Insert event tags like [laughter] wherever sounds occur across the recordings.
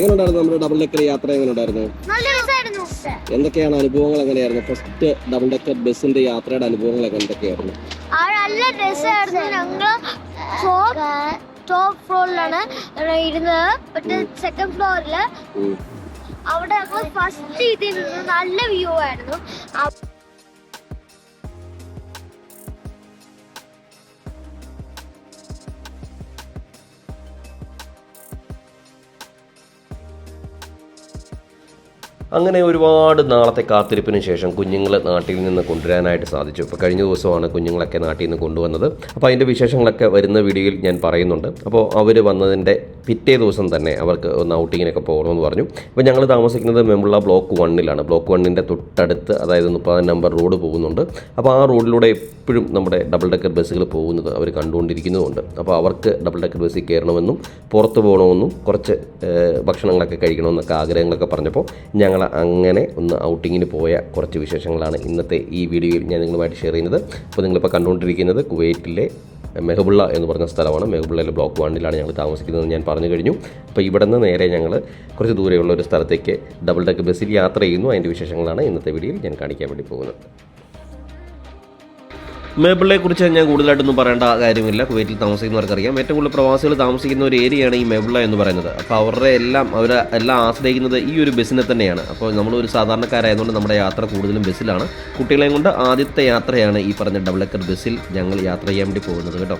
എങ്ങനെയുണ്ടായിരുന്നു നമ്മുടെ double decker യാത്ര നല്ല രസമായിരുന്നു എന്തൊക്കെയാണ് അനുഭവങ്ങൾ എങ്ങനെയായിരുന്നു? ഫസ്റ്റ് ഡബിൾ ഡെക്കർ ബസ്സിന്റെ യാത്രയുടെ അനുഭവങ്ങൾ എന്തൊക്കെയായിരുന്നു? നല്ല രസമായിരുന്നു ഞങ്ങൾ ടോപ്പ് ടോപ്പ് ഫ്ലോറിലാണ് ഇരുന്നത്. മറ്റേ സെക്കൻഡ് ഫ്ലോറിൽ അവിടെ ഞങ്ങൾ ഫസ്റ്റ് ഇതിൽ നിന്ന് നല്ല വ്യൂ ആയിരുന്നു. അങ്ങനെ ഒരുപാട് നാളത്തെ കാത്തിരിപ്പിന് ശേഷം കുഞ്ഞുങ്ങളെ നാട്ടിൽ നിന്ന് കൊണ്ടുവരാനായിട്ട് സാധിച്ചു. ഇപ്പോൾ കഴിഞ്ഞ ദിവസമാണ് കുഞ്ഞുങ്ങളൊക്കെ നാട്ടിൽ നിന്ന് കൊണ്ടുവന്നത്. അപ്പോൾ അതിന്റെ വിശേഷങ്ങളൊക്കെ വരുന്ന വീഡിയോയിൽ ഞാൻ പറയുന്നുണ്ട്. അപ്പോൾ അവർ വന്നതിന്റെ പിറ്റേ ദിവസം തന്നെ അവർക്ക് ഒന്ന് ഔട്ടിങ്ങിനൊക്കെ പോകണമെന്ന് പറഞ്ഞു. അപ്പോൾ ഞങ്ങൾ താമസിക്കുന്നത് മെമ്പുള്ള ബ്ലോക്ക് വണ്ണിലാണ്. ബ്ലോക്ക് വണ്ണിന്റെ തൊട്ടടുത്ത് അതായത് മുപ്പതാം നമ്പർ റോഡ് പോകുന്നുണ്ട്. അപ്പോൾ ആ റോഡിലൂടെ എപ്പോഴും നമ്മുടെ ഡബിൾ ഡെക്കർ ബസ്സുകൾ പോകുന്നത് അവർ കണ്ടുകൊണ്ടിരിക്കുന്നതുകൊണ്ട് അപ്പോൾ അവർക്ക് ഡബിൾ ഡെക്കർ ബസ്സിൽ കയറണമെന്നും പുറത്ത് പോകണമെന്നും കുറച്ച് ഭക്ഷണങ്ങളൊക്കെ കഴിക്കണമെന്നൊക്കെ ആഗ്രഹങ്ങളൊക്കെ പറഞ്ഞപ്പോൾ ഞങ്ങൾ അങ്ങനെ ഒന്ന് ഔട്ടിങ്ങിന് പോയ കുറച്ച് വിശേഷങ്ങളാണ് ഇന്നത്തെ ഈ വീഡിയോയിൽ ഞാൻ നിങ്ങളുമായിട്ട് ഷെയർ ചെയ്യുന്നത്. അപ്പോൾ നിങ്ങളിപ്പോൾ കണ്ടുകൊണ്ടിരിക്കുന്നത് കുവൈറ്റിലെ മെഹബുള്ള എന്ന് പറഞ്ഞ സ്ഥലമാണ്. മെഹബുള്ളയിലെ ബ്ലോക്ക് വണ്ണിലാണ് ഞങ്ങൾ താമസിക്കുന്നത് ഞാൻ പറഞ്ഞു കഴിഞ്ഞു. അപ്പോൾ ഇവിടെ നിന്ന് നേരെ ഞങ്ങൾ കുറച്ച് ദൂരെയുള്ള ഒരു സ്ഥലത്തേക്ക് ഡബിൾ ഡെക്ക് ബസ്സിൽ യാത്ര ചെയ്യുന്നു. അതിന്റെ വിശേഷങ്ങളാണ് ഇന്നത്തെ വീഡിയോയിൽ ഞാൻ കാണിക്കാൻ വേണ്ടി പോകുന്നത്. മേബിളിനെ കുറിച്ച് ഞാൻ കൂടുതലായിട്ടൊന്നും പറയേണ്ട കാര്യമില്ല. കുവൈറ്റിൽ താമസിക്കുന്നവർക്കറിയാം. ഏറ്റവും കൂടുതൽ പ്രവാസികൾ താമസിക്കുന്ന ഒരു ഏരിയയാണ് ഈ മേബിള എന്ന് പറയുന്നത്. അപ്പോൾ അവരുടെ എല്ലാം അവരെ എല്ലാം ആശ്രയിക്കുന്നത് ഈ ഒരു ബസ്സിനെ തന്നെയാണ്. അപ്പോൾ നമ്മളൊരു സാധാരണക്കാരായതുകൊണ്ട് നമ്മുടെ യാത്ര കൂടുതലും ബസ്സിലാണ്. കുട്ടികളെയും കൊണ്ട് ആദ്യത്തെ യാത്രയാണ് ഈ പറഞ്ഞ ഡബിൾ ഡെക്കർ ബസ്സിൽ ഞങ്ങൾ യാത്ര ചെയ്യാൻ വേണ്ടി പോകുന്നത്. കേട്ടോ.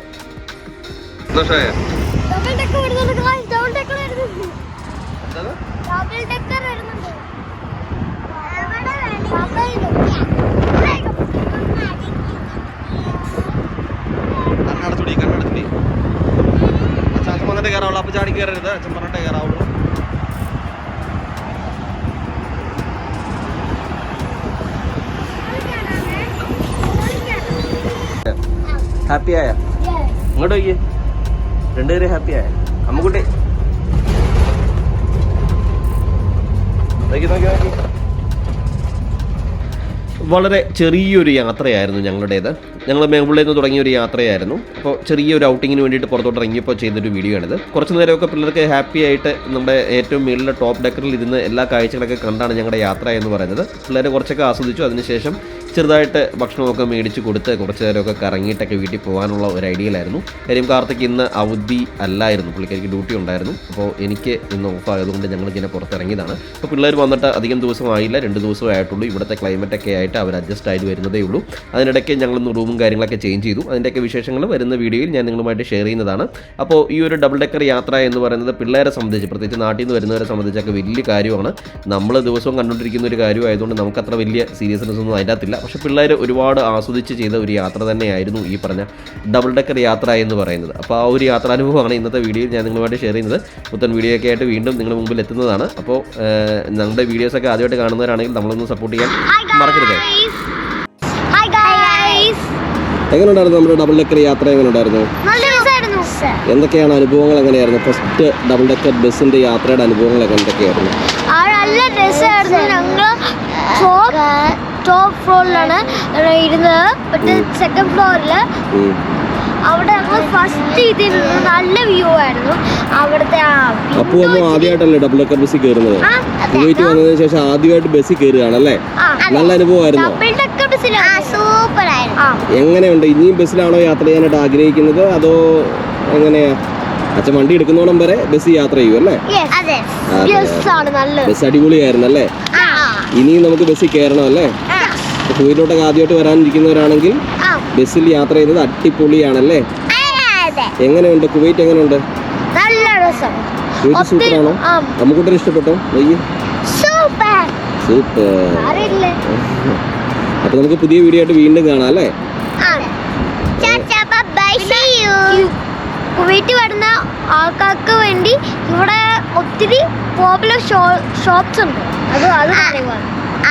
കയറാവുള്ളൂ അപ്പം ചാടി കയറരുത് അച്ഛൻ പറഞ്ഞിട്ടേ കയറാവുള്ളൂ ഹാപ്പി ആയ ഇങ്ങോട്ട് നോക്കിയേ രണ്ടുപേരും ഹാപ്പി ആയ അമ്മക്കുട്ടി നോക്കി നോക്കി നോക്കി വളരെ ചെറിയൊരു യാത്രയായിരുന്നു ഞങ്ങളുടേത്. ഞങ്ങൾ മേമ്പുള്ളിൽ നിന്ന് തുടങ്ങിയ ഒരു യാത്രയായിരുന്നു. അപ്പോൾ ചെറിയൊരു ഔട്ടിങ്ങിന് വേണ്ടിയിട്ട് പുറത്തോട്ട് ഇറങ്ങിയപ്പോൾ ചെയ്തൊരു വീഡിയോ ആണിത്. കുറച്ച് നേരമൊക്കെ പിള്ളേർക്ക് ഹാപ്പി ആയിട്ട് നമ്മുടെ ഏറ്റവും മുകളിലെ ടോപ്പ് ഡെക്കറിൽ ഇരുന്ന് എല്ലാ കാഴ്ചകളൊക്കെ കണ്ടാണ് ഞങ്ങളുടെ യാത്ര എന്ന് പറയുന്നത്. പിള്ളേർ കുറച്ചൊക്കെ ആസ്വദിച്ചു. അതിനുശേഷം ചെറുതായിട്ട് ഭക്ഷണമൊക്കെ മേടിച്ച് കൊടുത്ത് കുറച്ച് നേരമൊക്കെ കറങ്ങിയിട്ടൊക്കെ വീട്ടിൽ പോകാനുള്ള ഒരു ഐഡിയയിലായിരുന്നു കാര്യം കാർത്തിക്ക് ഇന്ന് അവധി അല്ലായിരുന്നു. പുള്ളിക്കാരിക്ക് ഡ്യൂട്ടി ഉണ്ടായിരുന്നു. അപ്പോൾ എനിക്ക് ഇന്ന് ഓഫായതുകൊണ്ട് ഞങ്ങൾ ഇങ്ങനെ പുറത്തിറങ്ങിയതാണ്. അപ്പോൾ പിള്ളേർ വന്നിട്ട് അധികം ദിവസമായില്ല. രണ്ട് ദിവസമേ ആയിട്ടുള്ളൂ. ഇവിടുത്തെ ക്ലൈമറ്റ് ഒക്കെ ആയിട്ട് അവർ അഡ്ജസ്റ്റ് ആയിട്ട് വരുന്നതേ ഉള്ളൂ. അതിനിടയ്ക്ക് ഞങ്ങളൊന്ന് റൂമും കാര്യങ്ങളൊക്കെ ചേഞ്ച് ചെയ്തു. അതിന്റെയൊക്കെ വിശേഷങ്ങൾ വരുന്ന വീഡിയോയിൽ ഞാൻ നിങ്ങളുമായിട്ട് ഷെയർ ചെയ്യുന്നതാണ്. അപ്പോൾ ഈ ഒരു ഡബിൾ ഡെക്കർ യാത്ര എന്ന് പറയുന്നത് പിള്ളേരെ സംബന്ധിച്ച് പ്രത്യേകിച്ച് നാട്ടിൽ നിന്ന് വരുന്നവരെ സംബന്ധിച്ചൊക്കെ വലിയ കാര്യമാണ്. നമ്മൾ ദിവസവും കണ്ടുകൊണ്ടിരിക്കുന്ന ഒരു കാര്യമായതുകൊണ്ട് നമുക്കത്ര വലിയ സീരിയസ്നെസ് ഒന്നും അതിന്റെ പക്ഷെ പിള്ളേർ ഒരുപാട് ആസ്വദിച്ച് ചെയ്ത ഒരു യാത്ര തന്നെയായിരുന്നു ഈ പറഞ്ഞ ഡബിൾ ഡെക്കർ യാത്ര എന്ന് പറയുന്നത്. അപ്പോൾ ആ ഒരു യാത്രാനുഭവമാണ് ഇന്നത്തെ വീഡിയോയിൽ ഞാൻ നിങ്ങളുമായിട്ട് ഷെയർ ചെയ്യുന്നത്. പുത്തൻ വീഡിയോ ഒക്കെ ആയിട്ട് വീണ്ടും നിങ്ങളുടെ മുമ്പിൽ എത്തുന്നതാണ്. അപ്പോൾ ഞങ്ങളുടെ വീഡിയോസൊക്കെ ആദ്യമായിട്ട് കാണുന്നവരാണെങ്കിൽ നമ്മളൊന്ന് സപ്പോർട്ട് ചെയ്യാൻ മറക്കരുത്. എങ്ങനെയുണ്ടായിരുന്നു നമ്മുടെ ഡബിൾ ഡെക്കർ യാത്ര? എങ്ങനെയുണ്ടായിരുന്നു നല്ല രസമായിരുന്നു എന്തൊക്കെയാണ് അനുഭവങ്ങൾ എങ്ങനെയായിരുന്നു? ഫസ്റ്റ് ഡബിൾ ഡെക്കർ ബസ്സിന്റെ യാത്രയുടെ അനുഭവങ്ങൾ എന്തൊക്കെയായിരുന്നു? നല്ല രസമായിരുന്നു ഞങ്ങൾ ടോപ്പ് ഫ്ലോറിലാണ് ഇരുന്നത്. മറ്റേ സെക്കൻഡ് ഫ്ലോറിൽ. അവിടെ ഞങ്ങൾ ഫസ്റ്റ് ഇതിൽ നല്ല വ്യൂ അപ്പു അമ്മ ആദ്യമായിട്ടല്ലേ ഡബിൾ ഡെക്കർ ബസ്സിൽ കയറുന്നത്. കുവൈറ്റ് വന്നതിന് ശേഷം ആദ്യമായിട്ട് ബസ്സിൽ കയറുകയാണല്ലേ അല്ലേ നല്ല അനുഭവമായിരുന്നു? എങ്ങനെയുണ്ട്? ഇനിയും ബസ്സിലാണോ യാത്ര ചെയ്യാനായിട്ട് ആഗ്രഹിക്കുന്നത്? അതോ എങ്ങനെയാ? അച്ഛൻ വണ്ടി എടുക്കുന്നോണം വരെ ബസ് യാത്ര ചെയ്യൂ അല്ലേ? ബസ് അടിപൊളിയായിരുന്നു അല്ലേ ആ. ഇനിയും നമുക്ക് ബസ്സിൽ കയറണം അല്ലേ? കുവൈറ്റിലോട്ടൊക്കെ ആദ്യമായിട്ട് വരാനിരിക്കുന്നവരാണെങ്കിൽ ബസ്സിൽ യാത്ര ചെയ്യുന്നത് അടിപൊളിയാണല്ലേ? എങ്ങനെയുണ്ട്? കുവൈറ്റ് എങ്ങനെയുണ്ട്? നല്ല രസം. നമുക്കൊട്ടും ഇഷ്ടപ്പെട്ടോ? സൂപ്പർ. സൂപ്പർ. അപ്പൊ നമുക്ക് പുതിയ വീഡിയോ ആയിട്ട് വീണ്ടും കാണാം അല്ലേ? വീട്ടിൽ വരുന്ന ആൾക്കാർക്ക് വേണ്ടി ഇവിടെ ഒത്തിരി പോപ്പുലർ ഷോപ്സ് ഉണ്ട്. അത് അത്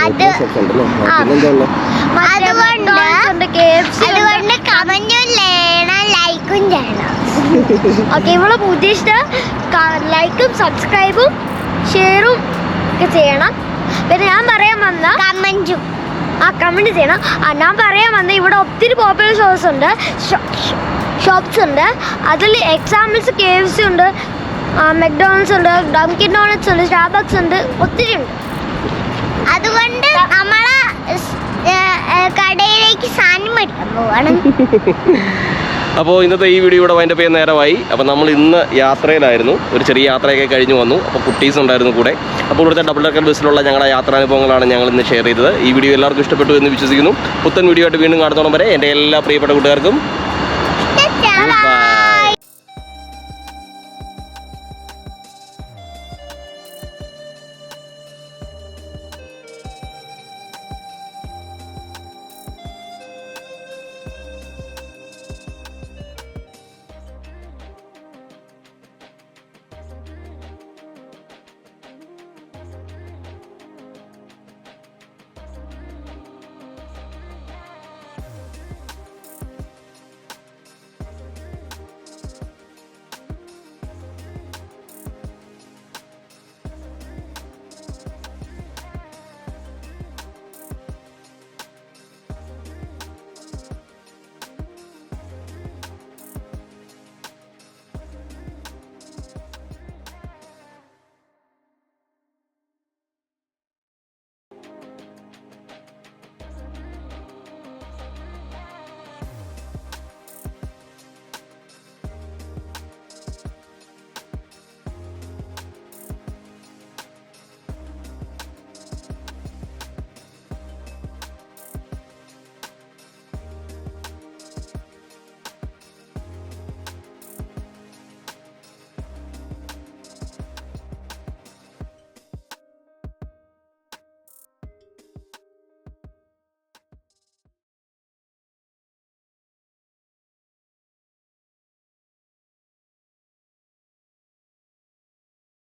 അത് അതുകൊണ്ട് അതുകൊണ്ട് കമന്റും ചെയ്യണം ലൈക്കും ചെയ്യണം. ഓക്കെ ഇവിടെ ഇഷ്ടം ലൈക്കും സബ്സ്ക്രൈബും ഷെയറും ഒക്കെ ചെയ്യണം. പിന്നെ ഞാൻ പറയാൻ വന്ന കമന്റും ആ കമന്റ് ചെയ്യണം. ആ ഞാൻ പറയാൻ വന്ന ഇവിടെ ഒത്തിരി പോപ്പുലർ ഷോസ് ഉണ്ട്. ഷോപ്സ് ഉണ്ട്. അതിൽ എക്സാമ്പിൾസ് കെ എഫ് സി ഉണ്ട്. മെക്ഡോണൽസ് ഉണ്ട്. ഡംകിൻ ഡോണറ്റ്സ് ഉണ്ട്. സ്റ്റാർബക്സ് ഉണ്ട്. ഒത്തിരി ഉണ്ട്. അതുകൊണ്ട് നമ്മൾ കടയിലേക്ക് സാധനം മേടിക്കാൻ പോവാണ്. [laughs] അപ്പോൾ ഇന്നത്തെ ഈ വീഡിയോ ഇവിടെ വൈൻഡപ്പ് ചെയ്യാൻ നേരമായി. അപ്പോൾ നമ്മൾ ഇന്ന് യാത്രയിലായിരുന്നു. ഒരു ചെറിയ യാത്രയൊക്കെ കഴിഞ്ഞ് വന്നു. അപ്പോൾ കുട്ടീസ് ഉണ്ടായിരുന്നു കൂടെ. അപ്പോൾ ഇവിടുത്തെ ഡബിൾ ഡക്കർ ബസ്സിലുള്ള ഞങ്ങളുടെ യാത്രാനുഭവങ്ങളാണ് ഞങ്ങൾ ഇന്ന് ഷെയർ ചെയ്തത്. ഈ വീഡിയോ എല്ലാവർക്കും ഇഷ്ടപ്പെട്ടു എന്ന് വിശ്വസിക്കുന്നു. പുത്തൻ വീഡിയോ ആയിട്ട് വീണ്ടും കാണുന്നോളം വരെ എന്റെ എല്ലാ പ്രിയപ്പെട്ട കൂട്ടുകാർക്കും.